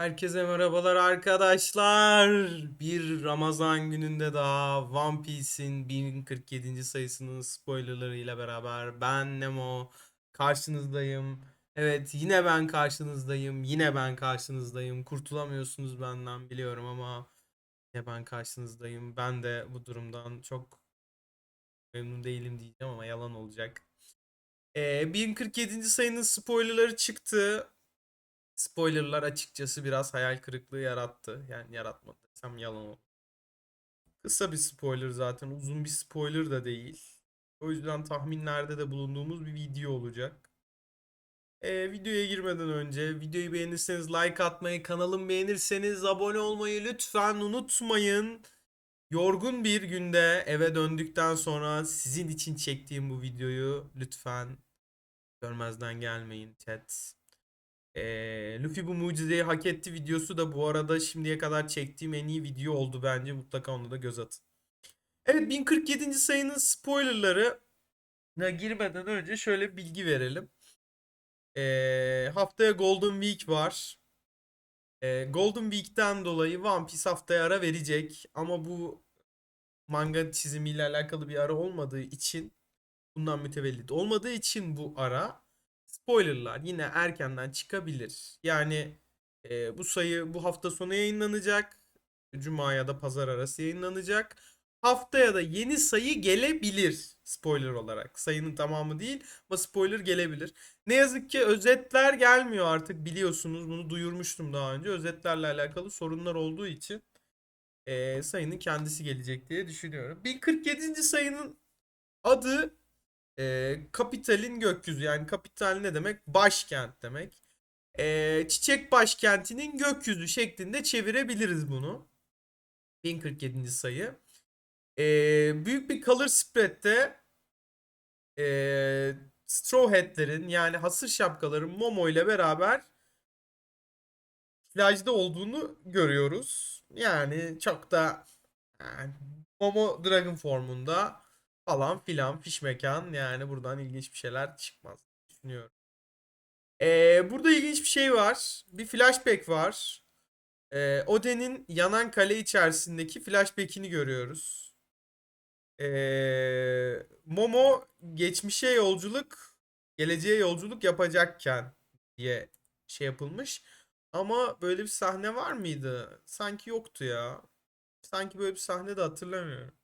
Herkese merhabalar arkadaşlar. Bir Ramazan gününde daha One Piece'in 1047. sayısının spoilerlarıyla beraber ben Nemo karşınızdayım. Evet yine ben karşınızdayım. Yine ben karşınızdayım. Kurtulamıyorsunuz benden biliyorum ama yine ben karşınızdayım. Ben de bu durumdan çok memnun değilim diyeceğim ama yalan olacak. Ee, 1047. sayının spoilerları çıktı. Spoilerlar açıkçası biraz hayal kırıklığı yarattı. Yani yaratmadı desem yalan olur. Kısa bir spoiler zaten. Uzun bir spoiler da değil. O yüzden tahminlerde de bulunduğumuz bir video olacak. Ee, videoya girmeden önce videoyu beğenirseniz like atmayı, kanalımı beğenirseniz abone olmayı lütfen unutmayın. Yorgun bir günde eve döndükten sonra sizin için çektiğim bu videoyu lütfen görmezden gelmeyin chat. Ee, Luffy bu mucizeyi hak etti videosu da bu arada şimdiye kadar çektiğim en iyi video oldu bence. Mutlaka onu da göz atın. Evet 1047. sayının spoilerları girmeden önce şöyle bilgi verelim. Ee, haftaya Golden Week var. Ee, Golden Week'ten dolayı One Piece haftaya ara verecek. Ama bu manga çizimiyle alakalı bir ara olmadığı için bundan mütevellit olmadığı için bu ara spoilerlar yine erkenden çıkabilir. Yani e, bu sayı bu hafta sonu yayınlanacak. Cuma ya da pazar arası yayınlanacak. Haftaya da yeni sayı gelebilir spoiler olarak. Sayının tamamı değil ama spoiler gelebilir. Ne yazık ki özetler gelmiyor artık biliyorsunuz. Bunu duyurmuştum daha önce. Özetlerle alakalı sorunlar olduğu için e, sayının kendisi gelecek diye düşünüyorum. 1047. sayının adı e, kapitalin gökyüzü yani kapital ne demek? Başkent demek. E, çiçek başkentinin gökyüzü şeklinde çevirebiliriz bunu. 1047. sayı. E, büyük bir color spread'te e, Straw Hat'lerin yani hasır şapkaların Momo ile beraber plajda olduğunu görüyoruz. Yani çok da yani Momo Dragon formunda falan filan fiş mekan yani buradan ilginç bir şeyler çıkmaz düşünüyorum. Ee, burada ilginç bir şey var. Bir flashback var. Ee, Oden'in yanan kale içerisindeki flashback'ini görüyoruz. Ee, Momo geçmişe yolculuk, geleceğe yolculuk yapacakken diye şey yapılmış. Ama böyle bir sahne var mıydı? Sanki yoktu ya. Sanki böyle bir sahne de hatırlamıyorum.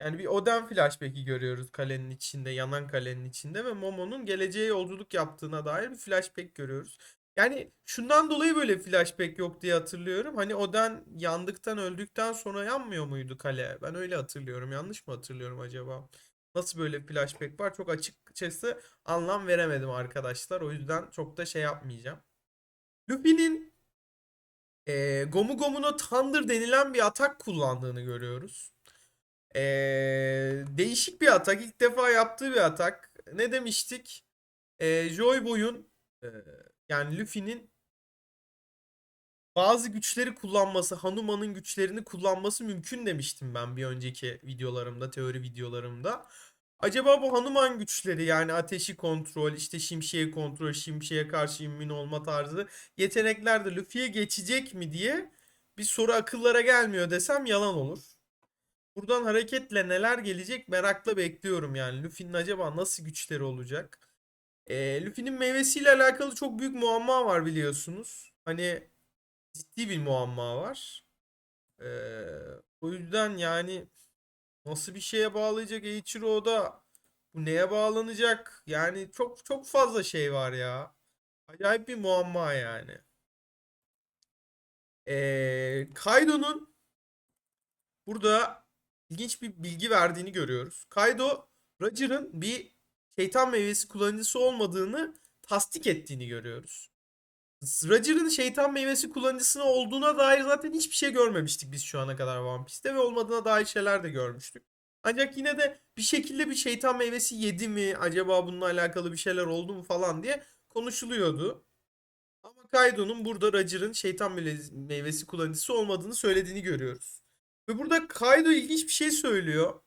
Yani bir Oden flashback'i görüyoruz kalenin içinde, yanan kalenin içinde ve Momo'nun geleceğe yolculuk yaptığına dair bir flashback görüyoruz. Yani şundan dolayı böyle flashback yok diye hatırlıyorum. Hani Oden yandıktan öldükten sonra yanmıyor muydu kale? Ben öyle hatırlıyorum. Yanlış mı hatırlıyorum acaba? Nasıl böyle flashback var? Çok açıkçası anlam veremedim arkadaşlar. O yüzden çok da şey yapmayacağım. Luffy'nin e, Gomu Gomu no Thunder denilen bir atak kullandığını görüyoruz. Ee, değişik bir atak. İlk defa yaptığı bir atak. Ne demiştik? Ee, Joy Boy'un e, yani Luffy'nin bazı güçleri kullanması, Hanuma'nın güçlerini kullanması mümkün demiştim ben bir önceki videolarımda, teori videolarımda. Acaba bu Hanuman güçleri yani ateşi kontrol, işte şimşeği kontrol, şimşeğe karşı immün olma tarzı yetenekler de Luffy'ye geçecek mi diye bir soru akıllara gelmiyor desem yalan olur. Buradan hareketle neler gelecek merakla bekliyorum yani. Luffy'nin acaba nasıl güçleri olacak? Ee, Luffy'nin meyvesiyle alakalı çok büyük muamma var biliyorsunuz. Hani ciddi bir muamma var. Ee, o yüzden yani nasıl bir şeye bağlayacak Eiichiro'da bu neye bağlanacak? Yani çok çok fazla şey var ya. Acayip bir muamma yani. Ee, Kaido'nun burada ilginç bir bilgi verdiğini görüyoruz. Kaido Roger'ın bir şeytan meyvesi kullanıcısı olmadığını tasdik ettiğini görüyoruz. Roger'ın şeytan meyvesi kullanıcısına olduğuna dair zaten hiçbir şey görmemiştik biz şu ana kadar One Piece'te ve olmadığına dair şeyler de görmüştük. Ancak yine de bir şekilde bir şeytan meyvesi yedi mi? Acaba bununla alakalı bir şeyler oldu mu falan diye konuşuluyordu. Ama Kaido'nun burada Roger'ın şeytan meyvesi kullanıcısı olmadığını söylediğini görüyoruz. Ve burada Kaido ilginç bir şey söylüyor.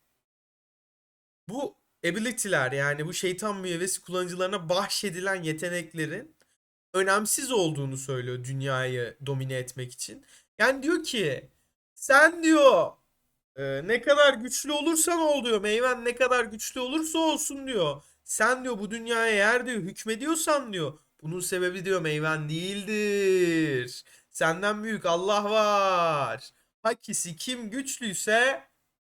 Bu ability'ler yani bu şeytan meyvesi kullanıcılarına bahşedilen yeteneklerin önemsiz olduğunu söylüyor dünyayı domine etmek için. Yani diyor ki sen diyor e, ne kadar güçlü olursan ol diyor. Meyven ne kadar güçlü olursa olsun diyor. Sen diyor bu dünyaya eğer diyor hükmediyorsan diyor. Bunun sebebi diyor meyven değildir. Senden büyük Allah var. Hakisi kim güçlüyse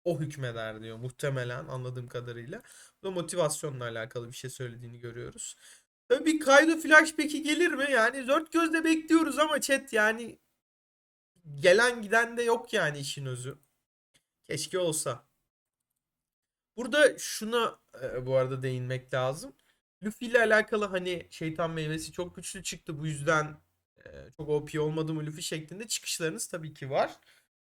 o hükmeder diyor muhtemelen anladığım kadarıyla. Bu da motivasyonla alakalı bir şey söylediğini görüyoruz. Tabii bir Kaido flashback'i gelir mi? Yani dört gözle bekliyoruz ama chat yani gelen giden de yok yani işin özü. Keşke olsa. Burada şuna e, bu arada değinmek lazım. Luffy ile alakalı hani şeytan meyvesi çok güçlü çıktı. Bu yüzden e, çok OP olmadı mı Luffy şeklinde çıkışlarınız tabii ki var.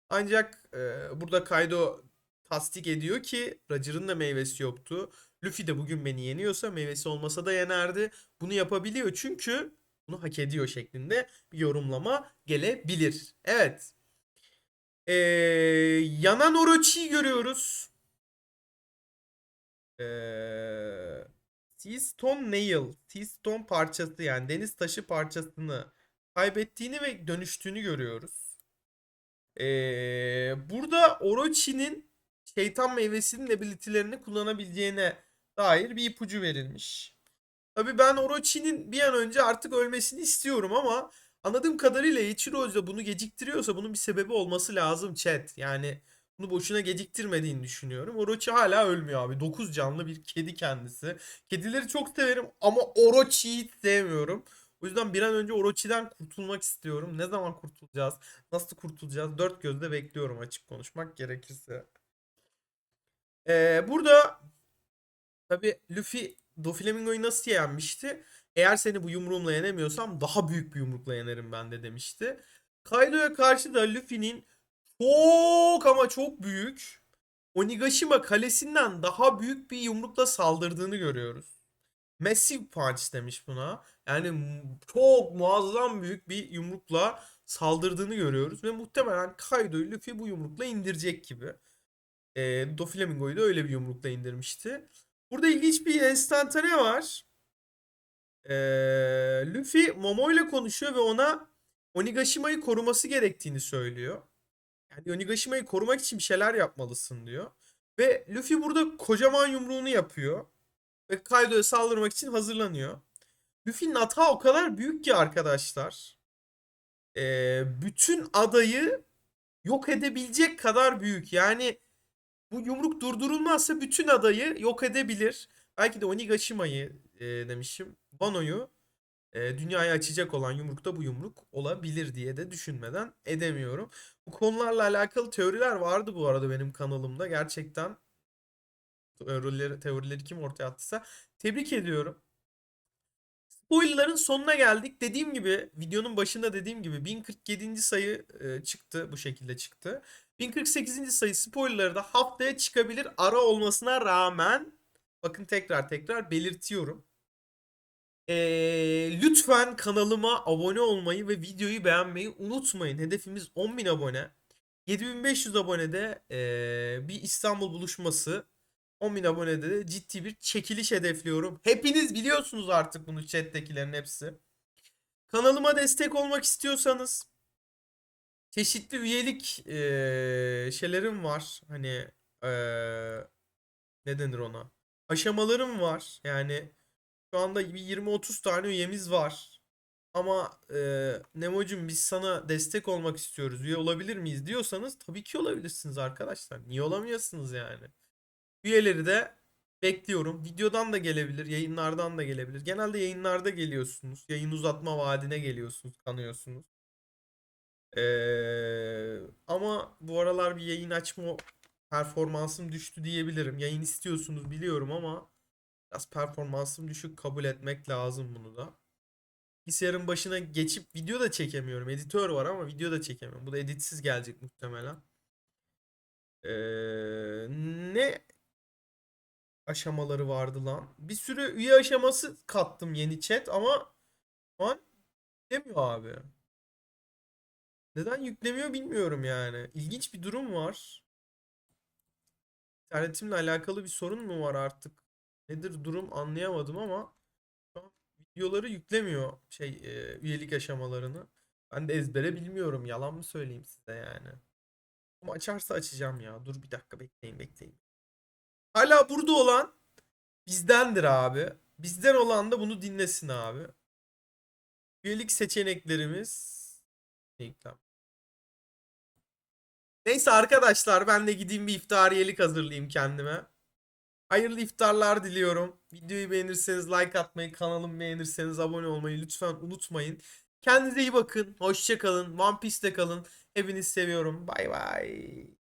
Ancak e, burada Kaido tasdik ediyor ki Roger'ın da meyvesi yoktu. Luffy de bugün beni yeniyorsa meyvesi olmasa da yenerdi. Bunu yapabiliyor çünkü bunu hak ediyor şeklinde bir yorumlama gelebilir. Evet. Ee, yanan Orochi'yi görüyoruz. Ee, Seastone Nail, Seastone parçası yani deniz taşı parçasını kaybettiğini ve dönüştüğünü görüyoruz. Ee, burada Orochi'nin şeytan meyvesinin ability'lerini kullanabileceğine dair bir ipucu verilmiş. Tabii ben Orochi'nin bir an önce artık ölmesini istiyorum ama anladığım kadarıyla Ichiro Oda bunu geciktiriyorsa bunun bir sebebi olması lazım chat. Yani bunu boşuna geciktirmediğini düşünüyorum. Orochi hala ölmüyor abi. 9 canlı bir kedi kendisi. Kedileri çok severim ama Orochi'yi sevmiyorum. O yüzden bir an önce Orochi'den kurtulmak istiyorum. Ne zaman kurtulacağız? Nasıl kurtulacağız? Dört gözle bekliyorum açık konuşmak gerekirse. Ee, burada tabi Luffy Doflamingo'yu nasıl yenmişti? Eğer seni bu yumruğumla yenemiyorsam daha büyük bir yumrukla yenerim ben de demişti. Kaido'ya karşı da Luffy'nin çok ama çok büyük Onigashima kalesinden daha büyük bir yumrukla saldırdığını görüyoruz. Massive Punch demiş buna. Yani çok muazzam büyük bir yumrukla saldırdığını görüyoruz. Ve muhtemelen Kaido'yu Luffy bu yumrukla indirecek gibi. E, Doflamingo'yu da öyle bir yumrukla indirmişti. Burada ilginç bir enstantane var. E, Luffy Momo ile konuşuyor ve ona Onigashima'yı koruması gerektiğini söylüyor. Yani Onigashima'yı korumak için bir şeyler yapmalısın diyor. Ve Luffy burada kocaman yumruğunu yapıyor. Ve Kaido'ya saldırmak için hazırlanıyor. Luffy'nin hata o kadar büyük ki arkadaşlar. Ee, bütün adayı yok edebilecek kadar büyük. Yani bu yumruk durdurulmazsa bütün adayı yok edebilir. Belki de Onigashima'yı e, demişim. Wano'yu e, dünyaya açacak olan yumruk da bu yumruk olabilir diye de düşünmeden edemiyorum. Bu konularla alakalı teoriler vardı bu arada benim kanalımda. Gerçekten teorileri, teorileri kim ortaya attıysa tebrik ediyorum. Spoiler'ların sonuna geldik. Dediğim gibi videonun başında dediğim gibi 1047. sayı e, çıktı. Bu şekilde çıktı. 1048. sayı spoilerları da haftaya çıkabilir ara olmasına rağmen bakın tekrar tekrar belirtiyorum. Ee, lütfen kanalıma abone olmayı ve videoyu beğenmeyi unutmayın. Hedefimiz 10.000 abone. 7500 abonede ee, bir İstanbul buluşması. 10.000 abonede de ciddi bir çekiliş hedefliyorum. Hepiniz biliyorsunuz artık bunu chat'tekilerin hepsi. Kanalıma destek olmak istiyorsanız çeşitli üyelik ee, şeylerim var. Hani ee, ne denir ona? Aşamalarım var. Yani şu anda bir 20-30 tane üyemiz var. Ama e, Nemo'cum biz sana destek olmak istiyoruz. Üye olabilir miyiz diyorsanız tabii ki olabilirsiniz arkadaşlar. Niye olamıyorsunuz yani? Üyeleri de bekliyorum. Videodan da gelebilir, yayınlardan da gelebilir. Genelde yayınlarda geliyorsunuz. Yayın uzatma vaadine geliyorsunuz, kanıyorsunuz. Ee, ama bu aralar bir yayın açma performansım düştü diyebilirim. Yayın istiyorsunuz biliyorum ama biraz performansım düşük kabul etmek lazım bunu da. Bilgisayarın başına geçip video da çekemiyorum. Editör var ama video da çekemiyorum. Bu da editsiz gelecek muhtemelen. Ee, ne aşamaları vardı lan? Bir sürü üye aşaması kattım yeni chat ama şu an yüklemiyor abi. Neden yüklemiyor bilmiyorum yani. İlginç bir durum var. İnternetimle alakalı bir sorun mu var artık? Nedir durum anlayamadım ama şu an videoları yüklemiyor şey e, üyelik aşamalarını. Ben de ezbere bilmiyorum. Yalan mı söyleyeyim size yani. Ama açarsa açacağım ya. Dur bir dakika bekleyin bekleyin. Hala burada olan bizdendir abi. Bizden olan da bunu dinlesin abi. Üyelik seçeneklerimiz. Neyse arkadaşlar ben de gideyim bir iftariyelik hazırlayayım kendime. Hayırlı iftarlar diliyorum. Videoyu beğenirseniz like atmayı, kanalımı beğenirseniz abone olmayı lütfen unutmayın. Kendinize iyi bakın. Hoşça kalın. One Piece'te kalın. Hepinizi seviyorum. Bay bay.